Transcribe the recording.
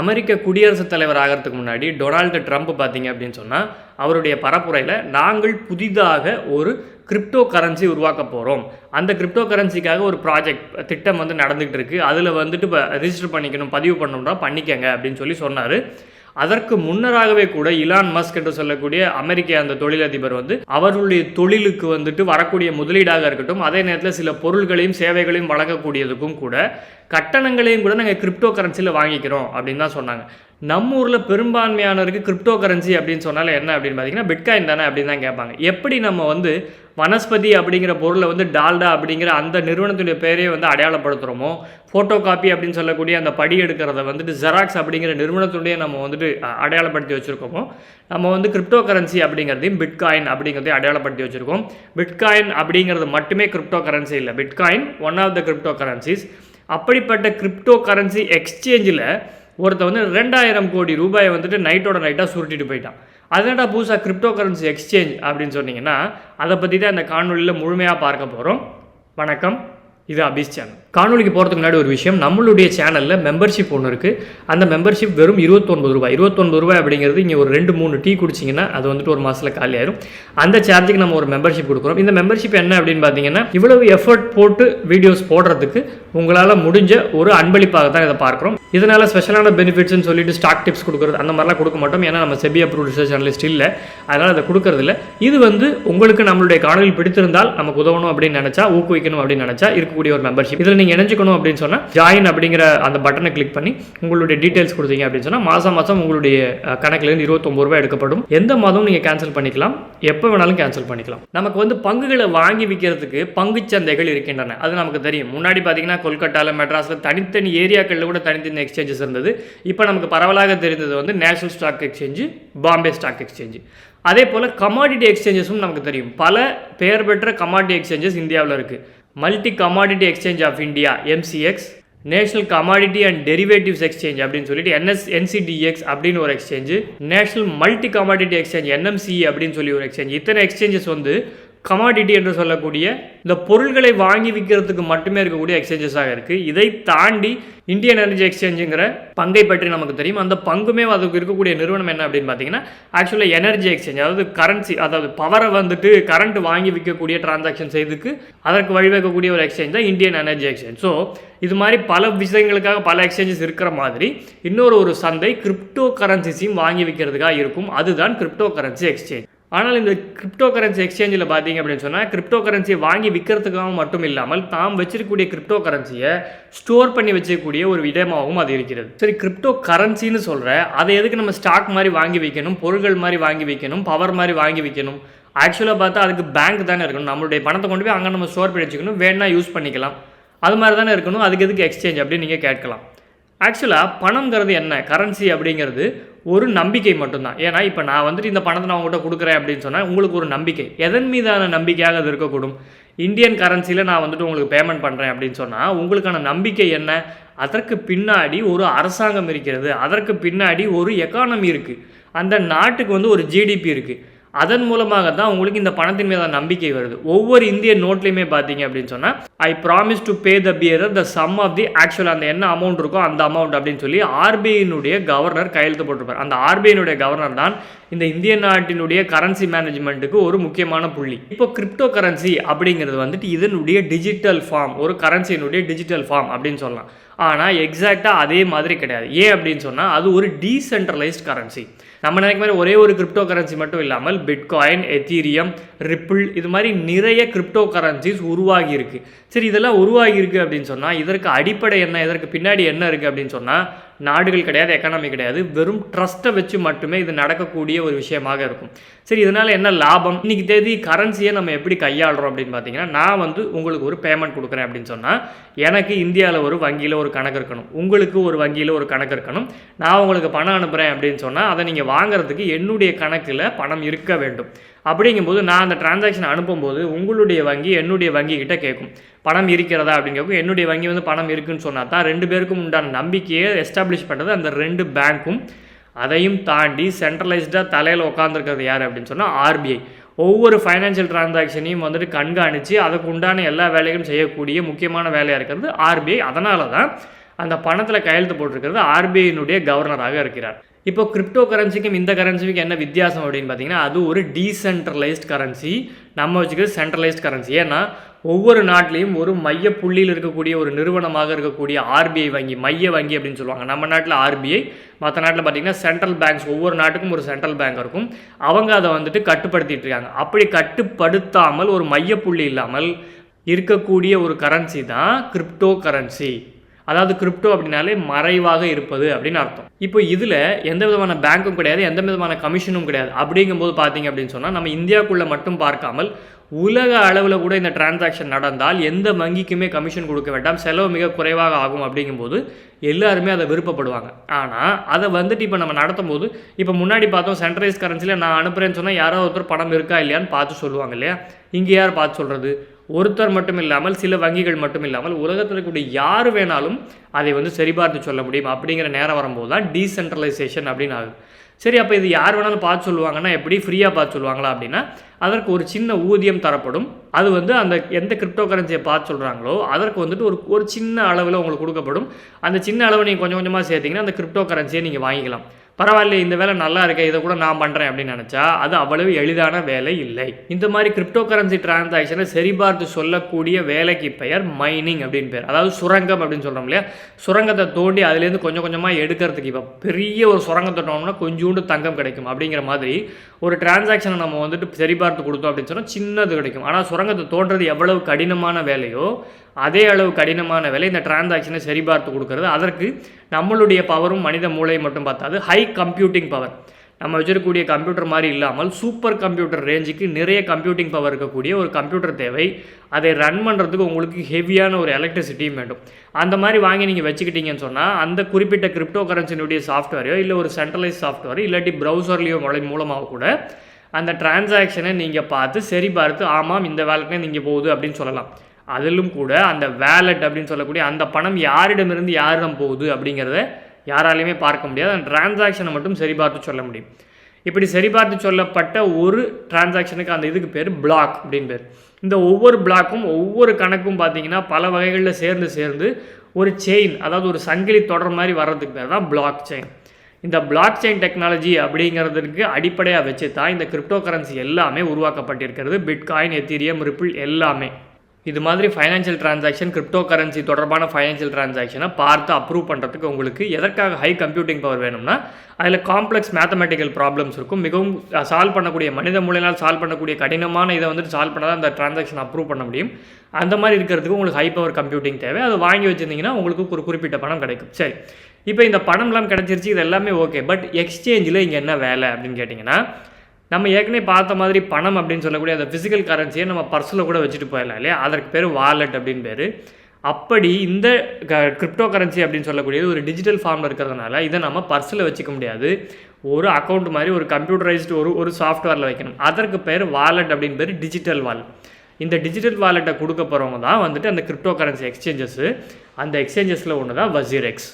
அமெரிக்க குடியரசுத் தலைவர் ஆகிறதுக்கு முன்னாடி டொனால்டு ட்ரம்ப் பார்த்தீங்க அப்படின்னு சொன்னால் அவருடைய பரப்புரையில் நாங்கள் புதிதாக ஒரு கிரிப்டோ கரன்சி உருவாக்க போகிறோம் அந்த கிரிப்டோ கரன்சிக்காக ஒரு ப்ராஜெக்ட் திட்டம் வந்து நடந்துகிட்டு இருக்குது அதில் வந்துட்டு இப்போ ரிஜிஸ்டர் பண்ணிக்கணும் பதிவு பண்ணணும்னா பண்ணிக்கங்க அப்படின்னு சொல்லி சொன்னார். அதற்கு முன்னராகவே கூட இலான் மஸ்க் என்று சொல்லக்கூடிய அமெரிக்க அந்த தொழிலதிபர் வந்து அவருடைய தொழிலுக்கு வந்துட்டு வரக்கூடிய முதலீடாக இருக்கட்டும் அதே நேரத்தில் சில பொருள்களையும் சேவைகளையும் வழங்கக்கூடியதுக்கும் கூட கட்டணங்களையும் கூட நாங்கள் கிரிப்டோ கரன்சியில் வாங்கிக்கிறோம் அப்படின்னு தான் சொன்னாங்க. நம்ம ஊரில் பெரும்பான்மையானவருக்கு கிரிப்டோ கரன்சி அப்படின்னு சொன்னால என்ன அப்படின்னு பார்த்தீங்கன்னா பிட்காயின் தானே அப்படின்னு தான் கேட்பாங்க. எப்படி நம்ம வந்து வனஸ்பதி அப்படிங்கிற பொருளை வந்து டால்டா அப்படிங்கிற அந்த நிறுவனத்துடைய பேரையே வந்து அடையாளப்படுத்துகிறோமோ ஃபோட்டோ காப்பி அப்படின்னு சொல்லக்கூடிய அந்த படி எடுக்கிறத வந்துட்டு ஜெராக்ஸ் அப்படிங்கிற நிறுவனத்துடைய நம்ம வந்துட்டு அடையாளப்படுத்தி வச்சுருக்கோமோ நம்ம வந்து கிரிப்டோ கரன்சி அப்படிங்கிறதையும் பிட்காயின் அப்படிங்கிறதையும் அடையாளப்படுத்தி வச்சுருக்கோம். பிட்காயின் அப்படிங்கிறது மட்டுமே கிரிப்டோ கரன்சி இல்லை. Bitcoin one of the crypto currencies அப்படிப்பட்ட கிரிப்டோ கரன்சி எக்ஸ்சேஞ்சில் ஒருத்தன் வந்து ரெண்டாயிரம் கோடி ரூபாயை வந்துட்டு நைட்டோட நைட்டாக சுருட்டிட்டு போயிட்டான். அதனடா புதுசாக கிரிப்டோ கரன்சி எக்ஸ்சேஞ்ச் அப்படின்னு சொன்னீங்கன்னா அதை பற்றி தான் இந்த காணொலியில் முழுமையாக பார்க்க போகிறோம் வணக்கம். இது அபிஸ் சேனல் காணொலிக்கு போகிறதுக்கு முன்னாடி ஒரு விஷயம் நம்மளுடைய சேனலில் மெம்பர்ஷிப் ஒன்று இருக்குது அந்த மெம்பர்ஷிப் வெறும் இருபத்தொன்பது ரூபாய். இருபத்தொன்பது ரூபாய் அப்படிங்கிறது இங்கே ஒரு ரெண்டு மூணு டீ குடிச்சிங்கன்னா அது வந்துட்டு ஒரு மாதத்தில் காலியாயிரும் அந்த சார்ஜுக்கு நம்ம ஒரு மெம்பர்ஷிப் கொடுக்குறோம். இந்த மெம்பர்ஷிப் என்ன அப்படின்னு பார்த்தீங்கன்னா இவ்வளவு எஃபர்ட் போட்டு வீடியோஸ் போடுறதுக்கு உங்களால் முடிஞ்ச ஒரு அன்பளிப்பாக தான் இதை பார்க்குறோம். இதனால் ஸ்பெஷலான பெனிஃபிட்ஸ்னு சொல்லிட்டு ஸ்டாக் டிப்ஸ் கொடுக்குறது அந்த மாதிரிலாம் கொடுக்க மாட்டோம். ஏன்னா நம்ம செபி அப்ரூவ் ரிசர்ச் அனலிஸ்ட் இல்லை. அதனால் அதை கொடுக்கறதில்ல இது வந்து உங்களுக்கு நம்மளுடைய காணொலி பிடித்திருந்தால் நமக்கு உதவணும் அப்படின்னு நினச்சா ஊக்குவிக்கணும் அப்படின்னு நினச்சா இருக்கக்கூடிய ஒரு மெம்பர்ஷிப் இதில் நீங்கள் இணைஞ்சிக்கணும் அப்படின்னு சொன்னால் ஜாயின் அப்படிங்கிற அந்த பட்டனை கிளிக் பண்ணி உங்களுடைய டீட்டெயில்ஸ் கொடுத்தீங்க அப்படின்னு சொன்னால் மாதம் மாதம் உங்களுடைய கணக்குலேருந்து இருபத்தொம்பது ரூபாய் எடுக்கப்படும். எந்த மாதமும் நீங்கள் கேன்சல் பண்ணிக்கலாம். எப்போ வேணாலும் கேன்சல் பண்ணிக்கலாம். நமக்கு வந்து பங்குகளை வாங்கி விற்கிறதுக்கு பங்குச் சந்தைகள் இருக்கின்றன. அது நமக்கு தெரியும். முன்னாடி பார்த்தீங்கன்னா கொல்கட்டாவில் மெட்ராஸில் தனித்தனி ஏரியாக்களில் கூட தனித்தனி எக்ஸ்சேஞ்சஸ் இருந்தது. இப்போ நமக்கு பரவலாக தெரிந்தது வந்து national stock exchange Bombay stock exchange அதே போல் கமாடிட்டி எக்ஸ்சேஞ்சஸும் நமக்கு தெரியும். பல பெயர் பெற்ற கமாடிட்டி எக்ஸ்சேஞ்சஸ் இந்தியாவில் இருக்குது multi commodity exchange of India MCX national commodity and derivatives exchange அப்படின்னு சொல்லிட்டு என்எஸ் என்சிடிஎக்ஸ் அப்படின்னு ஒரு exchange national multi commodity exchange NMC அப்படின்னு சொல்லி ஒரு எக்ஸ்சேஞ்ச் இத்தனை எக்ஸ்சேஞ்சஸ் வந்து கமாடிட்டி என்று சொல்லக்கூடிய இந்த பொருள்களை வாங்கி விற்கிறதுக்கு மட்டுமே இருக்கக்கூடிய எக்ஸ்சேஞ்சஸாக இருக்குது இதை தாண்டி இந்தியன் எனர்ஜி எக்ஸ்சேஞ்சுங்கிற பங்கை பற்றி நமக்கு தெரியும். அந்த பங்குமே அதுக்கு இருக்கக்கூடிய நிறுவனம் என்ன அப்படின்னு பார்த்தீங்கன்னா ஆக்சுவலாக எனர்ஜி எக்ஸ்சேஞ்ச் அதாவது கரன்சி அதாவது பவரை வந்துட்டு கரண்ட் வாங்கி விற்கக்கூடிய டிரான்சாக்ஷன் செய்துக்கு அதற்கு வழிவகுக்கக்கூடிய ஒரு எக்ஸ்சேஞ்ச் தான் இந்தியன் எனர்ஜி எக்ஸ்சேஞ்ச் ஸோ இது மாதிரி பல விஷயங்களுக்காக பல எக்ஸ்சேஞ்சஸ் இருக்கிற மாதிரி இன்னொரு ஒரு சந்தை கிரிப்டோ கரன்சிஸையும் வாங்கி விற்கிறதுக்காக இருக்கும். அதுதான் கிரிப்டோ கரன்சி எக்ஸ்சேஞ்ச் ஆனால் இந்த கிரிப்டோ கரன்சி எக்ஸ்சேஞ்சில் பார்த்தீங்க அப்படின்னு சொன்னால் கிரிப்டோ கரன்சியை வாங்கி விற்கிறதுக்காக மட்டும் இல்லாமல் தாம் வச்சிருக்கக்கூடிய கிரிப்டோ கரன்சியை ஸ்டோர் பண்ணி வச்சிருக்கக்கூடிய ஒரு இடமாகவும் அது இருக்கிறது. சரி கிரிப்டோ கரன்சின்னு சொல்கிற அதை எதுக்கு நம்ம ஸ்டாக் மாதிரி வாங்கி வைக்கணும் பொருட்கள் மாதிரி வாங்கி வைக்கணும் பவர் மாதிரி வாங்கி வைக்கணும்? ஆக்சுவலாக பார்த்தா அதுக்கு பேங்க் தானே இருக்கணும். நம்மளுடைய பணத்தை கொண்டு போய் அங்கே நம்ம ஸ்டோர் பண்ணி வச்சுக்கணும் வேணா யூஸ் பண்ணிக்கலாம். அது மாதிரி தானே இருக்கணும். அதுக்கு எதுக்கு எக்ஸ்சேஞ்ச் அப்படின்னு நீங்கள் கேட்கலாம். ஆக்சுவலாக பணங்கிறது என்ன? கரன்சி அப்படிங்கிறது ஒரு நம்பிக்கை மட்டும்தான். ஏன்னா இப்போ நான் வந்துட்டு இந்த பணத்தை நான் உங்கள்கிட்ட கொடுக்குறேன் அப்படின்னு சொன்னால் உங்களுக்கு ஒரு நம்பிக்கை. எதன் மீதான நம்பிக்கையாக அது இருக்கக்கூடும்? இந்தியன் கரன்சியில் நான் வந்துட்டு உங்களுக்கு பேமெண்ட் பண்ணுறேன் அப்படின்னு சொன்னால் உங்களுக்கான நம்பிக்கை என்ன? அதற்கு பின்னாடி ஒரு அரசாங்கம் இருக்கிறது. அதற்கு பின்னாடி ஒரு எக்கானமி இருக்குது அந்த நாட்டுக்கு வந்து ஒரு ஜிடிபி இருக்குது அதன் மூலமாக தான் உங்களுக்கு இந்த பணத்தின் மீதான நம்பிக்கை வருது. ஒவ்வொரு இந்திய நோட்லையுமே பார்த்தீங்க அப்படின்னு சொன்னால் I promise to pay the bearer the sum of the actual அந்த என்ன அமௌண்ட் இருக்கோ அந்த அமௌண்ட் அப்படின்னு சொல்லி ஆர்பிஐனுடைய கவர்னர் கையெழுத்து போட்டிருப்பார். அந்த ஆர்பிஐனுடைய கவர்னர் தான் இந்த இந்திய நாட்டினுடைய கரன்சி மேனேஜ்மெண்ட்டுக்கு ஒரு முக்கியமான புள்ளி. இப்போ கிரிப்டோ கரன்சி அப்படிங்கிறது வந்துட்டு இதனுடைய டிஜிட்டல் ஃபார்ம் ஒரு கரன்சியினுடைய டிஜிட்டல் ஃபார்ம் அப்படின்னு சொல்லலாம். ஆனால் எக்ஸாக்டாக அதே மாதிரி கிடையாது. ஏன் அப்படின்னு சொன்னால் அது ஒரு டீசென்ட்ரலைஸ்ட் கரன்சி நம்ம நினைக்க மாதிரி ஒரே ஒரு கிரிப்டோ கரன்சி மட்டும் இல்லாமல் பிட்காயின் எத்தீரியம் ரிப்பிள் இது மாதிரி நிறைய கிரிப்டோ கரன்சிஸ் உருவாகி இருக்குது சரி இதெல்லாம் உருவாகியிருக்கு அப்படின்னு சொன்னால் இதற்கு அடிப்படை என்ன இதற்கு பின்னாடி என்ன இருக்குது அப்படின்னு சொன்னால் நாடுகள் கிடையாது எக்கானமி கிடையாது. வெறும் ட்ரஸ்ட்டை வச்சு மட்டுமே இது நடக்கக்கூடிய ஒரு விஷயமாக இருக்கும். சரி இதனால் என்ன லாபம்? இன்றைக்கி தேதி கரன்சியை நம்ம எப்படி கையாளுறோம் அப்படின்னு பார்த்தீங்கன்னா நான் வந்து உங்களுக்கு ஒரு பேமெண்ட் கொடுக்குறேன் அப்படின்னு சொன்னால் எனக்கு இந்தியாவில் ஒரு வங்கியில் ஒரு கணக்கு இருக்கணும். உங்களுக்கு ஒரு வங்கியில் ஒரு கணக்கு இருக்கணும். நான் உங்களுக்கு பணம் அனுப்புகிறேன் அப்படின்னு சொன்னால் அதை நீங்கள் வாங்குறதுக்கு என்னுடைய கணக்கில் பணம் இருக்க வேண்டும். அப்படிங்கும்போது நான் அந்த டிரான்சாக்ஷன் அனுப்பும்போது உங்களுடைய வங்கி என்னுடைய வங்கி கிட்ட கேட்கும். பணம் இருக்கிறதா அப்படின்னு கேட்கும். என்னுடைய வங்கி வந்து பணம் இருக்குன்னு சொன்னால் தான் ரெண்டு பேருக்கும் உண்டான நம்பிக்கையை எஸ்டாப்ளிஷ் பண்ணுறது அந்த ரெண்டு பேங்க்கும் அதையும் தாண்டி சென்ட்ரலைஸ்டாக தலையில் உட்காந்துருக்கிறது யார் அப்படின்னு சொன்னால் ஆர்பிஐ ஒவ்வொரு ஃபைனான்சியல் டிரான்சாக்ஷனையும் வந்துட்டு கண்காணித்து அதுக்கு உண்டான எல்லா வேலைகளும் செய்யக்கூடிய முக்கியமான வேலையாக இருக்கிறது ஆர்பிஐ அதனால தான் அந்த பணத்தில் கையெழுத்து போட்டிருக்கிறது ஆர்பிஐனுடைய கவர்னராக இருக்கிறார். இப்போ கிரிப்டோ கரன்சிக்கும் இந்த கரன்சிக்கும் என்ன வித்தியாசம் அப்படின்னு பார்த்தீங்கன்னா அது ஒரு டீசென்ட்ரலைஸ்ட் கரன்சி நம்ம வச்சுக்கிறது சென்ட்ரலைஸ்ட் கரன்சி ஏன்னா ஒவ்வொரு நாட்டிலையும் ஒரு மைய புள்ளியில் இருக்கக்கூடிய ஒரு நிறுவனமாக இருக்கக்கூடிய ஆர்பிஐ வங்கி மைய வங்கி அப்படின்னு சொல்லுவாங்க. நம்ம நாட்டில் ஆர்பிஐ மற்ற நாட்டில் பார்த்தீங்கன்னா சென்ட்ரல் பேங்க்ஸ் ஒவ்வொரு நாட்டுக்கும் ஒரு சென்ட்ரல் பேங்க் இருக்கும். அவங்க அதை வந்துட்டு கட்டுப்படுத்திட்டு இருக்காங்க. அப்படி கட்டுப்படுத்தாமல் ஒரு மையப்புள்ளி இல்லாமல் இருக்கக்கூடிய ஒரு கரன்சி தான் கிரிப்டோ கரன்சி அதாவது கிரிப்டோ அப்படின்னாலே மறைவாக இருப்பது அப்படின்னு அர்த்தம். இப்போ இதில் எந்த விதமான பேங்க்கும் கிடையாது எந்த விதமான கமிஷனும் கிடையாது. அப்படிங்கும்போது பார்த்தீங்க அப்படின்னு சொன்னால் நம்ம இந்தியாவுக்குள்ளே மட்டும் பார்க்காமல் உலக அளவில் கூட இந்த டிரான்சாக்ஷன் நடந்தால் எந்த வங்கிக்குமே கமிஷன் கொடுக்க வேண்டாம் செலவு மிக குறைவாக ஆகும் அப்படிங்கும்போது எல்லாருமே அதை விருப்பப்படுவாங்க. ஆனால் அதை வந்துட்டு இப்போ நம்ம நடத்தும் போது இப்போ முன்னாடி பார்த்தோம் சென்ட்ரலைஸ் கரன்சியில் நான் அனுப்புகிறேன்னு சொன்னால் யாரோ ஒருத்தர் பணம் இருக்கா இல்லையான்னு பார்த்து சொல்லுவாங்க இல்லையா? இங்கே யார் பார்த்து சொல்கிறது ஒருத்தர் மட்டும் இல்லாமல் சில வங்கிகள் மட்டும் இல்லாமல் உலகத்தில் இருக்கக்கூடிய யார் வேணாலும் அதை வந்து சரிபார்த்து சொல்ல முடியும். அப்படிங்கிற நேரம் வரும்போது தான் டீசென்ட்ரலைசேஷன் அப்படின்னு ஆகுது. சரி அப்போ இது யார் வேணாலும் பார்த்து சொல்லுவாங்கன்னா எப்படி ஃப்ரீயாக பார்த்து சொல்லுவாங்களா அப்படின்னா அதற்கு ஒரு சின்ன ஊதியம் தரப்படும். அது வந்து அந்த எந்த கிரிப்டோ கரன்சியை பார்த்து சொல்கிறாங்களோ அதற்கு வந்துட்டு ஒரு ஒரு சின்ன அளவில் உங்களுக்கு கொடுக்கப்படும். அந்த சின்ன அளவை நீங்கள் கொஞ்சம் கொஞ்சமாக சேர்த்திங்கன்னா அந்த கிரிப்டோ கரன்சியை நீங்கள் வாங்கிக்கலாம். பரவாயில்ல இந்த வேலை நல்லா இருக்கே இதை கூட நான் பண்ணுறேன் அப்படின்னு நினச்சா அது அவ்வளவு எளிதான வேலை இல்லை. இந்த மாதிரி கிரிப்டோ கரன்சி டிரான்சாக்ஷனை சரிபார்த்து சொல்லக்கூடிய வேலைக்கு பெயர் மைனிங் அப்படின்னு பேர். அதாவது சுரங்கம் அப்படின்னு சொல்கிறோம் இல்லையா? சுரங்கத்தை தோண்டி அதுலேருந்து கொஞ்சம் கொஞ்சமாக எடுக்கிறதுக்கு இப்போ பெரிய ஒரு சுரங்கத்தை தோணும்னா கொஞ்சோண்டு தங்கம் கிடைக்கும் அப்படிங்கிற மாதிரி ஒரு டிரான்சாக்ஷனை நம்ம வந்துட்டு சரிபார்த்து கொடுத்தோம் அப்படின்னு சொன்னால் சின்னது கிடைக்கும். ஆனால் சுரங்கத்தை தோன்றது எவ்வளவு கடினமான வேலையோ அதே அளவு கடினமான வேலை இந்த டிரான்சாக்ஷனை சரிபார்த்து கொடுக்கறது. அதற்கு நம்மளுடைய பவரும் மனித மூளை மட்டும் பார்த்தாது ஹை கம்ப்யூட்டிங் பவர் நம்ம வச்சிருக்கக்கூடிய கம்ப்யூட்டர் மாதிரி இல்லாமல் சூப்பர் கம்ப்யூட்டர் ரேஞ்சுக்கு நிறைய கம்ப்யூட்டிங் பவர் இருக்கக்கூடிய ஒரு கம்ப்யூட்டர் தேவை. அதை ரன் பண்ணுறதுக்கு உங்களுக்கு ஹெவியான ஒரு எலக்ட்ரிசிட்டியும் வேண்டும். அந்த மாதிரி வாங்கி நீங்கள் வச்சுக்கிட்டீங்கன்னு சொன்னால் அந்த குறிப்பிட்ட கிரிப்டோ கரன்சினுடைய சாஃப்ட்வேரையோ இல்லை ஒரு சென்ட்ரலைஸ் சாஃப்ட்வேரோ இல்லாட்டி ப்ரௌசர்லேயோ மூலமாக கூட அந்த டிரான்சாக்ஷனை நீங்கள் பார்த்து சரி பார்த்து ஆமாம் இந்த வேலைக்குனே நீங்கள் போகுது அப்படின்னு சொல்லலாம். அதிலும் கூட அந்த வேலட் அப்படின்னு சொல்லக்கூடிய அந்த பணம் யாரிடமிருந்து யாரிடம் போகுது அப்படிங்கிறத யாராலையுமே பார்க்க முடியாது. அந்த டிரான்சாக்ஷனை மட்டும் சரிபார்த்து சொல்ல முடியும். இப்படி சரிபார்த்து சொல்லப்பட்ட ஒரு டிரான்சாக்ஷனுக்கு அந்த இதுக்கு பேர் பிளாக் அப்படின்னு பேர். இந்த ஒவ்வொரு பிளாக்கும் ஒவ்வொரு கணக்கும் பார்த்தீங்கன்னா பல வகைகளில் சேர்ந்து சேர்ந்து ஒரு செயின் அதாவது ஒரு சங்கிலி தொடர் மாதிரி வர்றதுக்கு பேர் தான் பிளாக் செயின் இந்த பிளாக் செயின் டெக்னாலஜி அப்படிங்கிறதுக்கு அடிப்படையாக வச்சு தான் இந்த கிரிப்டோ கரன்சி எல்லாமே உருவாக்கப்பட்டிருக்கிறது. பிட்காயின் எத்தீரியம் ரிப்பிள் எல்லாமே. இது மாதிரி ஃபைனான்ஷியல் டிரான்சாக்ஷன் கிரிப்டோ கரன்சி தொடர்பான ஃபைனான்ஷியல் டிரான்சாக்ஷனை பார்த்து அப்ரூவ் பண்ணுறதுக்கு உங்களுக்கு எதற்காக ஹை கம்ப்யூட்டிங் பவர் வேணும்னா அதில் காம்ப்ளெக்ஸ் மேத்தமெட்டிக்கல் ப்ராப்ளம்ஸ் இருக்கும். மிகவும் சால்வ் பண்ணக்கூடிய மனித மூலையினால் சால்வ் பண்ணக்கூடிய கடினமான இதை வந்துட்டு சால்வ் பண்ணால் தான் அந்த டிரான்சாக்ஷன் அப்ரூவ் பண்ண முடியும். அந்த மாதிரி இருக்கிறதுக்கு உங்களுக்கு ஹை பவர் கம்ப்யூட்டிங் தேவை. அதை வாங்கி வச்சுருந்தீங்கன்னா உங்களுக்கு ஒரு குறிப்பிட்ட பணம் கிடைக்கும். சரி. இப்போ இந்த பணம்லாம் கிடச்சிருச்சு இது எல்லாமே ஓகே பட் எக்ஸ்சேஞ்சில் இங்கே என்ன வேலை அப்படின்னு கேட்டிங்கன்னா நம்ம ஏற்கனவே பார்த்த மாதிரி பணம் அப்படின்னு சொல்லக்கூடிய அந்த ஃபிசிக்கல் கரன்சியை நம்ம பர்ஸில் கூட வச்சுட்டு போயிடலாம் இல்லையா? அதற்கு பேர் வாலெட் அப்படின்னு பேர். அப்படி இந்த கிரிப்டோ கரன்சி அப்படின்னு சொல்லக்கூடியது ஒரு டிஜிட்டல் ஃபார்மில் இருக்கிறதுனால இதை நம்ம பர்ஸில் வச்சுக்க முடியாது. ஒரு அக்கௌண்ட் மாதிரி ஒரு கம்ப்யூட்டரைஸ்டு ஒரு ஒரு சாஃப்ட்வேரில் வைக்கணும். அதற்கு பேர் வாலெட் அப்படின்னு பேர் டிஜிட்டல் வாலெட் இந்த டிஜிட்டல் வாலெட்டை கொடுக்க போகிறவங்க தான் வந்துட்டு அந்த கிரிப்டோ கரன்சி எக்ஸ்சேஞ்சஸ்ஸு அந்த எக்ஸ்சேஞ்சஸில் ஒன்று தான் வசீர் எக்ஸ்